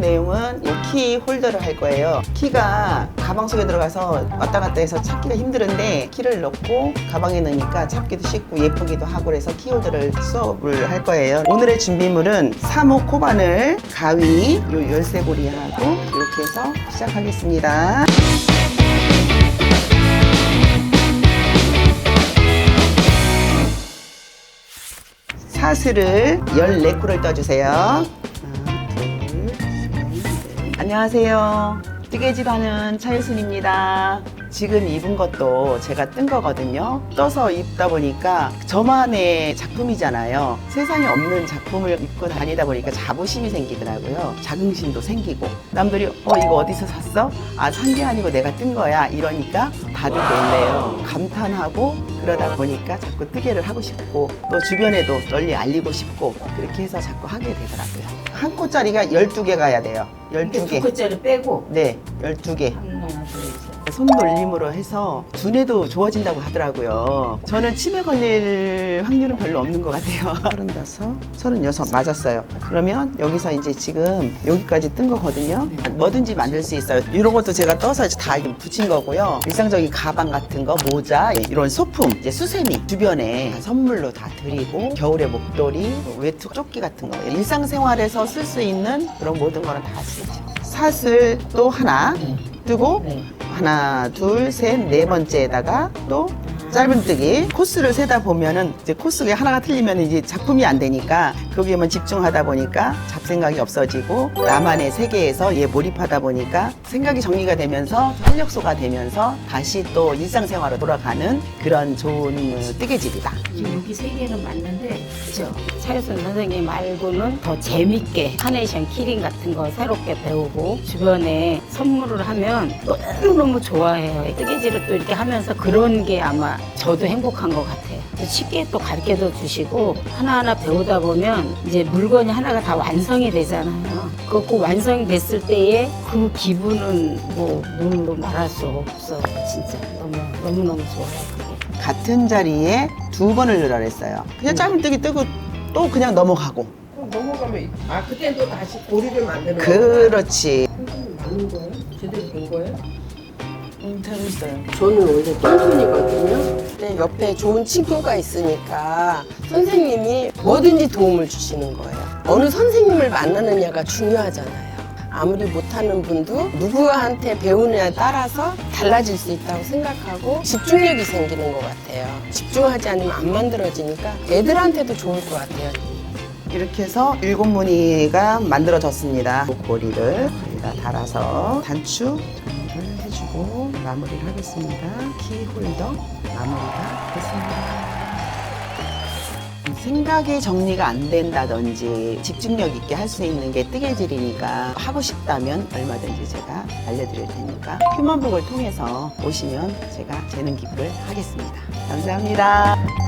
내용은 이 키 홀더를 할 거예요. 키가 가방 속에 들어가서 왔다 갔다 해서 찾기가 힘들은데 키를 넣고 가방에 넣으니까 찾기도 쉽고 예쁘기도 하고 그래서 키 홀더를 수업을 할 거예요. 오늘의 준비물은 3호 코바늘, 가위, 요 열쇠고리하고 이렇게 해서 시작하겠습니다. 사슬을 14코를 떠주세요. 안녕하세요. 뜨개질하는 차유순입니다. 지금 입은 것도 제가 뜬 거거든요. 떠서 입다 보니까 저만의 작품이잖아요. 세상에 없는 작품을 입고 다니다 보니까 자부심이 생기더라고요. 자긍심도 생기고. 남들이, 어, 이거 어디서 샀어? 아, 산 게 아니고 내가 뜬 거야. 이러니까 다들 놀래요. 감탄하고 그러다 보니까 자꾸 뜨개를 하고 싶고 또 주변에도 널리 알리고 싶고 그렇게 해서 자꾸 하게 되더라고요. 한 코짜리가 12개 가야 돼요. 이렇게 두 12개. 코짜리 빼고 네, 12개. 손놀림으로 해서 두뇌도 좋아진다고 하더라고요. 저는 치매 걸릴 확률은 별로 없는 것 같아요. 서른다섯, 서른여섯 맞았어요. 그러면 여기서 이제 지금 여기까지 뜬 거거든요. 뭐든지 만들 수 있어요. 이런 것도 제가 떠서 다 붙인 거고요. 일상적인 가방 같은 거, 모자, 이런 소품, 이제 수세미 주변에 선물로 다 드리고 겨울에 목도리, 외투 조끼 같은 거 일상생활에서 쓸 수 있는 그런 모든 거는 다 쓰죠. 사슬 또 하나 뜨고 네. 하나, 둘, 셋, 네 번째에다가 또 짧은뜨기 코스를 세다 보면은 이제 코스가 하나가 틀리면 이제 작품이 안 되니까 거기에만 집중하다 보니까 잡생각이 없어지고 나만의 세계에서 얘 몰입하다 보니까 생각이 정리가 되면서 활력소가 되면서 다시 또 일상생활로 돌아가는 그런 좋은 어, 뜨개질이다. 여기 세 개는 맞는데 그죠? 차유선 선생님 말고는 더 재밌게 카네이션 키링 같은 거 새롭게 배우고 주변에 선물을 하면 너무너무 좋아해요 뜨개질을 또 이렇게 하면서 그런 게 아마 저도 행복한 것 같아요 또 쉽게 또 가르쳐도 주시고 하나하나 배우다 보면 이제 물건이 하나가 다 완성이 되잖아요 그거 꼭 완성이 됐을 때의 그 기분은 뭐 물로 말할 수 없어요 진짜 너무 너무 너무 좋아요 그게 같은 자리에 두 번을 넣으라 그랬어요. 그냥 짧은뜨기 뜨고 또 그냥 넘어가고. 그럼 넘어가면 아 그때 또 다시 고리를 만드는 거예요? 그렇지. 선생님 맞는 거예요? 제대로 된 거예요? 음, 잘했어요. 저는 원래 똥손이거든요. 근데 옆에 좋은 친구가 있으니까 선생님이 뭐든지 도움을 주시는 거예요. 어느 선생님을 만나느냐가 중요하잖아요. 아무리 못하는 분도 누구한테 배우느냐에 따라서 달라질 수 있다고 생각하고 집중력이 생기는 것 같아요. 집중하지 않으면 안 만들어지니까 애들한테도 좋을 것 같아요. 이렇게 해서 일곱 무늬가 만들어졌습니다. 목걸이를 여기다 달아서 단추 정리를 해주고 마무리를 하겠습니다. 키 홀더 마무리가 됐습니다. 생각이 정리가 안 된다든지 집중력 있게 할 수 있는 게 뜨개질이니까 하고 싶다면 얼마든지 제가 알려드릴 테니까 휴먼북을 통해서 오시면 제가 재능 기부를 하겠습니다. 감사합니다.